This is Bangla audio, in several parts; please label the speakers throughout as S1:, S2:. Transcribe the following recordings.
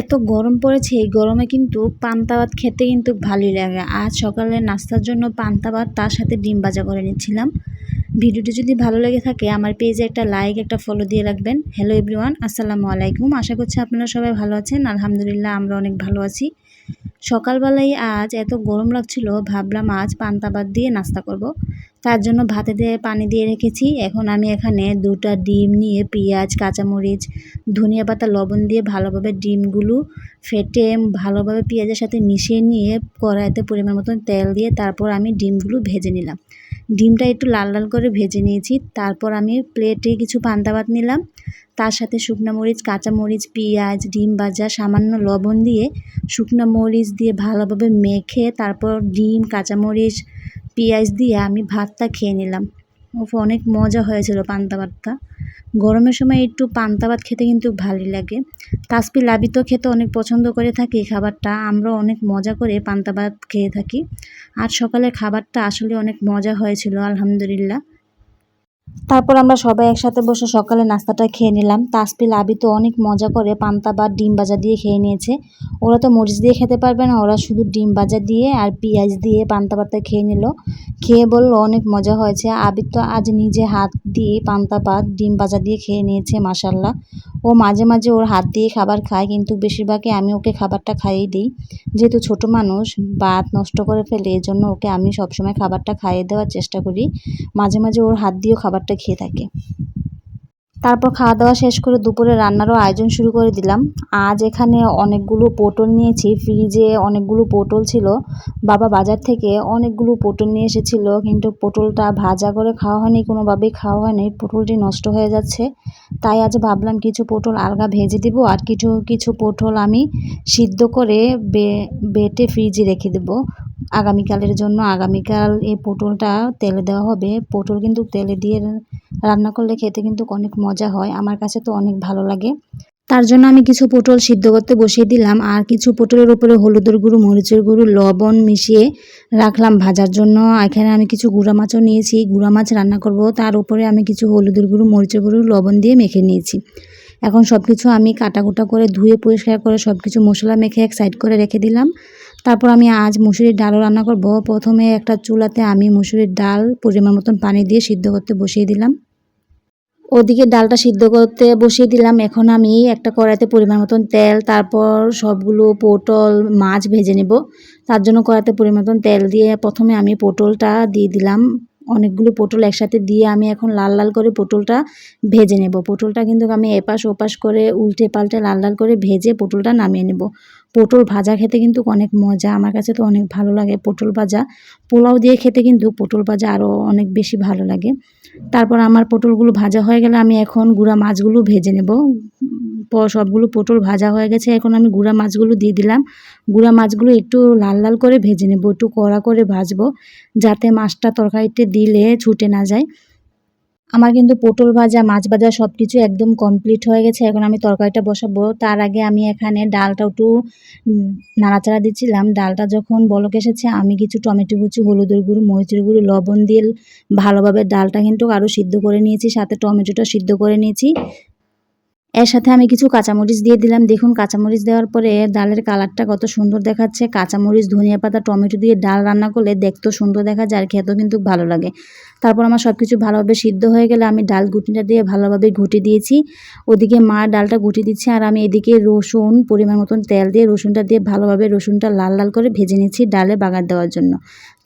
S1: এত গরম পড়েছে, এই গরমে কিন্তু পান্তা ভাত খেতে কিন্তু ভালোই লাগে। আজ সকালে নাস্তার জন্য পান্তা ভাত তার সাথে ডিম ভাজা করে নিচ্ছিলাম। ভিডিওটি যদি ভালো লেগে থাকে, আমার পেজে একটা লাইক একটা ফলো দিয়ে রাখবেন। হ্যালো এভরিওয়ান আসসালামু আলাইকুম। আশা করছি আপনারা সবাই ভালো আছেন। আলহামদুলিল্লাহ, আমরা অনেক ভালো আছি। সকালবেলায় আজ এত গরম লাগছিল, ভাবলাম আজ পান্তা ভাত দিয়ে নাস্তা করব। তার জন্য ভাতে দিয়ে পানি দিয়ে রেখেছি। এখন আমি এখানে দুটা ডিম নিয়ে পেঁয়াজ, কাঁচামরিচ, ধনিয়া পাতা, লবণ দিয়ে ভালোভাবে ডিমগুলো ফেটে ভালোভাবে পেঁয়াজের সাথে মিশিয়ে নিয়ে কড়াইতে পরিমাণ মতন তেল দিয়ে তারপর আমি ডিমগুলো ভেজে নিলাম। ডিমটা একটু লাল লাল করে ভেজে নিয়েছি। তারপর আমি প্লেটে কিছু পান্তা ভাত নিলাম। তার সাথে শুকনো মরিচ কাঁচা মরিচ পেঁয়াজ, ডিম ভাজা, সামান্য লবণ দিয়ে শুকনো মরিচ দিয়ে ভালোভাবে মেখে তারপর ডিম, কাঁচামরিচ পেঁয়াজ দিয়ে আমি ভাতটা খেয়ে নিলাম। অনেক মজা হয়েছিল পান্তা ভাতটা। গরমের সময় একটু পান্তা ভাত খেতে কিন্তু ভালোই লাগে। তাসপি লাবি তো খেতে অনেক পছন্দ করে থাকি খাবারটা। আমরা অনেক মজা করে পান্তা ভাত খেয়ে থাকি। আর সকালে খাবারটা আসলে অনেক মজা হয়েছিল, আলহামদুলিল্লাহ। তারপর আমরা সবাই একসাথে বসে সকালে নাস্তাটা খেয়ে নিলাম। তাসপিল, আবি তো অনেক মজা করে পান্তা বা ডিম ভাজা দিয়ে খেয়ে নিয়েছে। ওরা তো মরিচ দিয়ে খেতে পারবে না, ওরা শুধু ডিম ভাজা দিয়ে আর পেঁয়াজ দিয়ে পান্তা ভাতটা খেয়ে নিল। খেয়ে বলল, অনেক মজা হয়েছে। আবির তো আজ নিজে হাত দিয়ে পান্তা ভাত ডিম ভাজা দিয়ে খেয়ে নিয়েছে মাসাল্লাহ ও মাঝে মাঝে ওর হাত দিয়ে খাবার খায়, কিন্তু বেশিরভাগই আমি ওকে খাবারটা খাইয়ে দিই। যেহেতু ছোট মানুষ, ভাত নষ্ট করে ফেলে এই জন্য ওকে আমি সবসময় খাবারটা খাইয়ে দেওয়ার চেষ্টা করি। মাঝে মাঝে ওর হাত দিয়েও খাবারটা খেয়ে থাকে। তারপর খাওয়া দাওয়া শেষ করে দুপুরে রান্নারও আয়োজন শুরু করে দিলাম। আজ এখানে অনেকগুলো পটল নিয়েছি। ফ্রিজে অনেকগুলো পটল ছিল। বাবা বাজার থেকে অনেকগুলো পটল নিয়ে এসেছিল। কিন্তু পটলটা ভাজা করে খাওয়া হয়নি, কোনোভাবেই খাওয়া হয়নি। পটলটি নষ্ট হয়ে যাচ্ছে। তাই আজ ভাবলাম কিছু পটল আলগা ভেজে দিব আর কিছু কিছু পটল আমি সিদ্ধ করে বেটে ফ্রিজে রেখে দেবো। আগামীকালের জন্য, আগামীকাল এই পটলটা তেলে দেওয়া হবে। পটল কিন্তু তেলে দিয়ে রান্না করলে খেতে কিন্তু অনেক মজা হয়, আমার কাছে তো অনেক ভালো লাগে। তার জন্য আমি কিছু পটল সিদ্ধ করতে বসিয়ে দিলাম, আর কিছু পটলের উপরে হলুদের গুঁড়ো, মরিচের গুঁড়ো, লবণ মিশিয়ে রাখলাম ভাজার জন্য। এখানে আমি কিছু গুঁড়া মাছও নিয়েছি, গুঁড়া মাছ রান্না করব, তার উপরে আমি কিছু হলুদের গুঁড়ো, মরিচের গুঁড়ো, লবণ দিয়ে মেখে নিয়েছি। এখন সব কিছু আমি কাটাকুটা করে ধুয়ে পরিষ্কার করে সব কিছু মশলা মেখে এক সাইড করে রেখে দিলাম। তারপর আমি আজ মুসুরির ডালও রান্না করব। প্রথমে একটা চুলাতে আমি মুসুরির ডাল পরিমাণ মতন পানি দিয়ে সিদ্ধ করতে বসিয়ে দিলাম। ওদিকে ডালটা সিদ্ধ করতে বসিয়ে দিলাম। এখন আমি একটা কড়াইতে পরিমাণ মতন তেল, তারপর সবগুলো পটল, মাছ ভেজে নেব। তার জন্য কড়াইতে পরিমাণ মতন তেল দিয়ে প্রথমে আমি পটলটা দিয়ে দিলাম। অনেকগুলো পটল একসাথে দিয়ে আমি এখন লাল লাল করে পটলটা ভেজে নেব। পটলটা কিন্তু আমি এপাশ ওপাশ করে উল্টে পাল্টে লাল লাল করে ভেজে পটলটা নামিয়ে নেব। পটল ভাজা খেতে কিন্তু অনেক মজা, আমার কাছে তো অনেক ভালো লাগে পটল ভাজা। পোলাও দিয়ে খেতে কিন্তু পটল ভাজা আরও অনেক বেশি ভালো লাগে। তারপর আমার পটলগুলো ভাজা হয়ে গেলে আমি এখন গুঁড়া মাছগুলো ভেজে নেব। সবগুলো পটল ভাজা হয়ে গেছে। এখন আমি গুঁড়া মাছগুলো দিয়ে দিলাম। গুঁড়া মাছগুলো একটু লাল লাল করে ভেজে নেব, একটু কড়া করে ভাজবো, যাতে মাছটা তরকারিতে দিলে ছুটে না যায়। আমার কিন্তু পটল ভাজা, মাছ ভাজা সব কিছু একদম কমপ্লিট হয়ে গেছে। এখন আমি তরকারিটা বসাবো। তার আগে আমি এখানে ডালটা একটু নাড়াচাড়া দিচ্ছিলাম। ডালটা যখন বলক এসেছে, আমি কিছু টমেটো কুচি, হলুদের গুঁড়ো, মরিচের গুঁড়ো, লবণ দিয়ে ভালোভাবে ডালটা কিন্তু আরও সিদ্ধ করে নিয়েছি। সাথে টমেটোটা সিদ্ধ করে নিয়েছি। এর সাথে আমি কিছু কাঁচামরিচ দিয়ে দিলাম। দেখুন, কাঁচামরিচ দেওয়ার পরে ডালের কালারটা কত সুন্দর দেখাচ্ছে। কাঁচামরিচ, ধনিয়া পাতা, টমেটো দিয়ে ডাল রান্না করলে দেখতেও সুন্দর দেখা যায় আর খেতেও কিন্তু ভালো লাগে। তারপর আমার সব কিছু ভালোভাবে সিদ্ধ হয়ে গেলে আমি ডাল গুটিটা দিয়ে ভালোভাবে ঘুটে দিয়েছি। ওদিকে মা ডালটা গুটি দিচ্ছে আর আমি এদিকে রসুন পরিমাণ মতন তেল দিয়ে রসুনটা দিয়ে ভালোভাবে রসুনটা লাল লাল করে ভেজে নিয়েছি ডালে বাগার দেওয়ার জন্য।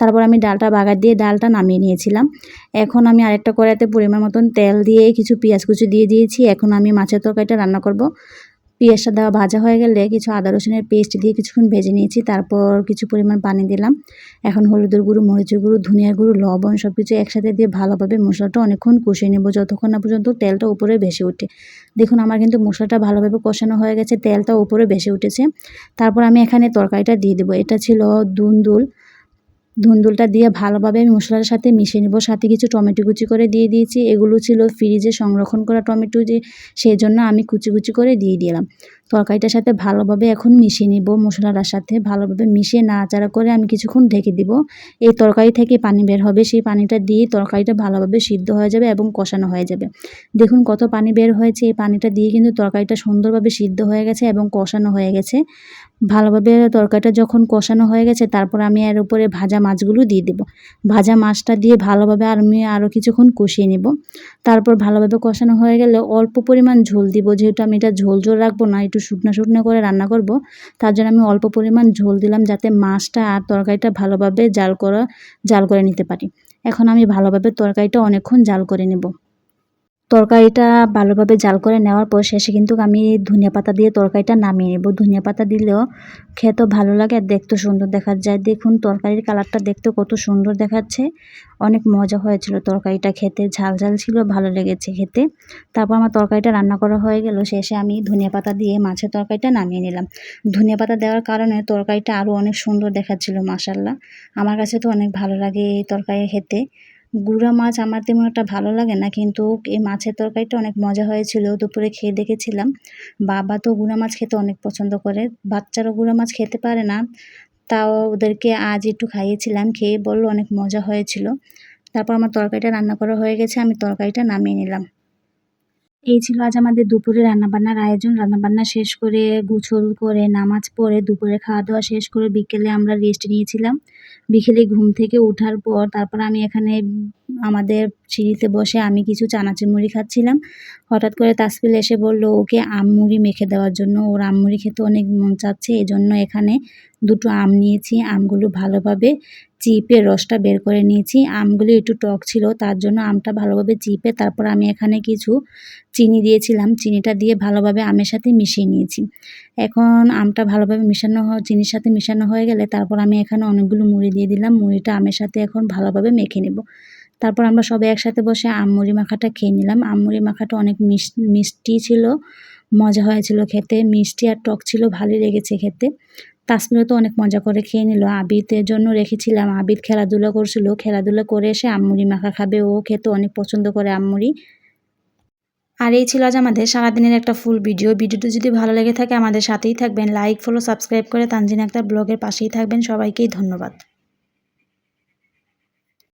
S1: তারপর আমি ডালটা বাগার দিয়ে ডালটা নামিয়ে নিয়েছিলাম। এখন আমি আরেকটা কড়াইতে পরিমাণ মতন তেল দিয়ে কিছু পেঁয়াজ কুচি দিয়ে দিয়েছি। এখন আমি মাছের তরকারিটা রান্না করব। পেঁয়াজটা দেওয়া ভাজা হয়ে গেলে কিছু আদা রসুনের পেস্ট দিয়ে কিছুক্ষণ ভেজে নিয়েছি, তারপর কিছু পরিমাণ পানি দিলাম। এখন হলুদের গুঁড়ো, মরিচের গুঁড়ো ধনিয়ার গুঁড়ো, লবণ সব কিছু একসাথে দিয়ে ভালোভাবে মশলাটা অনেকক্ষণ কষিয়ে নেব যতক্ষণ না পর্যন্ত তেলটা উপরে ভেসে ওঠে। দেখুন, আমার কিন্তু মশলাটা ভালোভাবে কষানো হয়ে গেছে, তেলটা উপরে ভেসে উঠেছে। তারপর আমি এখানে তরকারিটা দিয়ে দেবো। এটা ছিল দুন্দুল ধুন্দুলটা দিয়ে ভালোভাবে আমি মশলার সাথে মিশে নেব। সাথে কিছু টমেটো কুচি করে দিয়ে দিয়েছি। এগুলো ছিল ফ্রিজে সংরক্ষণ করা টমেটো যে সেই জন্য আমি কুচি কুচি করে দিয়ে দিলাম। তরকারিটার সাথে ভালোভাবে এখন মিশিয়ে নিব, মশলাটার সাথে ভালোভাবে মিশিয়ে নাড়াচাড়া করে আমি কিছুক্ষণ ঢেকে দিব। এই তরকারি থেকে পানি বের হবে, সেই পানিটা দিয়ে তরকারিটা ভালোভাবে সিদ্ধ হয়ে যাবে এবং কষানো হয়ে যাবে। দেখুন কত পানি বের হয়েছে, এই পানিটা দিয়ে কিন্তু তরকারিটা সুন্দরভাবে সিদ্ধ হয়ে গেছে এবং কষানো হয়ে গেছে। ভালোভাবে তরকারিটা যখন কষানো হয়ে গেছে, তারপর আমি এর উপরে ভাজা মাছগুলো দিয়ে দেবো। ভাজা মাছটা দিয়ে ভালোভাবে আর আমি আরও কিছুক্ষণ কষিয়ে নেব। তারপর ভালোভাবে কষানো হয়ে গেলে অল্প পরিমাণ ঝোল দিব, যেহেতু আমি এটা ঝোল ঝোল রাখব না, একটু শুকনো শুকনা করে রান্না করব। তার জন্য আমি অল্প পরিমাণ ঝোল দিলাম যাতে মাছটা আর তরকারিটা ভালোভাবে জাল করা, জাল করে নিতে পারি। এখন আমি ভালোভাবে তরকারিটা অনেকক্ষণ জাল করে নেব। তরকারিটা ভালোভাবে জাল করে নেওয়ার পর শেষে কিন্তু আমি ধনিয়া পাতা দিয়ে তরকারিটা নামিয়ে নেব। ধনিয়া পাতা দিলেও খেতে ভালো লাগে আর দেখতে সুন্দর দেখা যায়। দেখুন তরকারির কালারটা দেখতে কত সুন্দর দেখাচ্ছে। অনেক মজা হয়েছিল তরকারিটা খেতে, ঝাল ঝাল ছিল, ভালো লেগেছে খেতে। তারপর আমার তরকারিটা রান্না করা হয়ে গেল। শেষে আমি ধনিয়া পাতা দিয়ে মাছের তরকারিটা নামিয়ে নিলাম। ধনিয়া পাতা দেওয়ার কারণে তরকারিটা আরও অনেক সুন্দর দেখাচ্ছিল মাসাল্লাহ আমার কাছে তো অনেক ভালো লাগে এই তরকারি খেতে। গুঁড়া মাছ আমার তেমন একটা ভালো লাগে না, কিন্তু এই মাছের তরকারিটা অনেক মজা হয়েছিল, দুপুরে খেয়ে দেখেছিলাম। বাবা তো গুঁড়া মাছ খেতে অনেক পছন্দ করে, বাচ্চারা গুঁড়া মাছ খেতে পারে না, তাও ওদেরকে আজ একটু খাইয়েছিলাম, খেয়ে বলল অনেক মজা হয়েছিল। তারপর আমার তরকারিটা রান্না করা হয়ে গেছে, আমি তরকারিটা নামিয়ে নিলাম। এই ছিল আজ আমাদের দুপুরে রান্নাবান্নার আয়োজন। রান্নাবান্না শেষ করে গুছল করে নামাজ পড়ে দুপুরে খাওয়া দাওয়া শেষ করে বিকেলে আমরা রেস্ট নিয়েছিলাম। বিকেলে ঘুম থেকে ওঠার পর তারপর আমি এখানে আমাদের সিঁড়িতে বসে আমি কিছু চানাচুর মুড়ি খাচ্ছিলাম। হঠাৎ করে তাসপিল এসে বলল, ওকে আম মুড়ি মেখে দেওয়ার জন্য। ওর আম মুড়ি খেতে অনেক মন চাচ্ছে। এই জন্য এখানে দুটো আম নিয়েছি। আমগুলো ভালোভাবে চিপে রসটা বের করে নিয়েছি। আমগুলি একটু টক ছিল, তার জন্য আমটা ভালোভাবে চিপে তারপর আমি এখানে কিছু চিনি দিয়েছিলাম। চিনিটা দিয়ে ভালোভাবে আমের সাথে মিশিয়ে নিয়েছি। এখন আমটা ভালোভাবে মিশানো চিনির সাথে মিশানো হয়ে গেলে তারপর আমি এখানে অনেকগুলো মুড়ি দিয়ে দিলাম। মুড়িটা আমের সাথে এখন ভালোভাবে মেখে নেব। তারপর আমরা সবাই একসাথে বসে আম মুড়ি মাখাটা খেয়ে নিলাম। আম মুড়ি মাখাটা অনেক মিষ্টি ছিল, মজা হয়েছিল খেতে। মিষ্টি আর টক ছিল, ভালোই লেগেছে খেতে। তাসমিরও তো অনেক মজা করে খেয়ে নিল। আবিদের জন্য রেখেছিলাম। আবিদ খেলাধুলা করছিল। খেলাধুলা করে এসে আমুড়ি মাখা খাবে। ও খেতে অনেক পছন্দ করে আমুড়ি আর এই ছিল আজ আমাদের সারাদিনের একটা ফুল ভিডিও ভিডিওটা যদি ভালো লেগে থাকে আমাদের সাথেই থাকবেন। লাইক ফলো সাবস্ক্রাইব করে তানজিন একটা ব্লগের পাশেই থাকবেন। সবাইকেই ধন্যবাদ।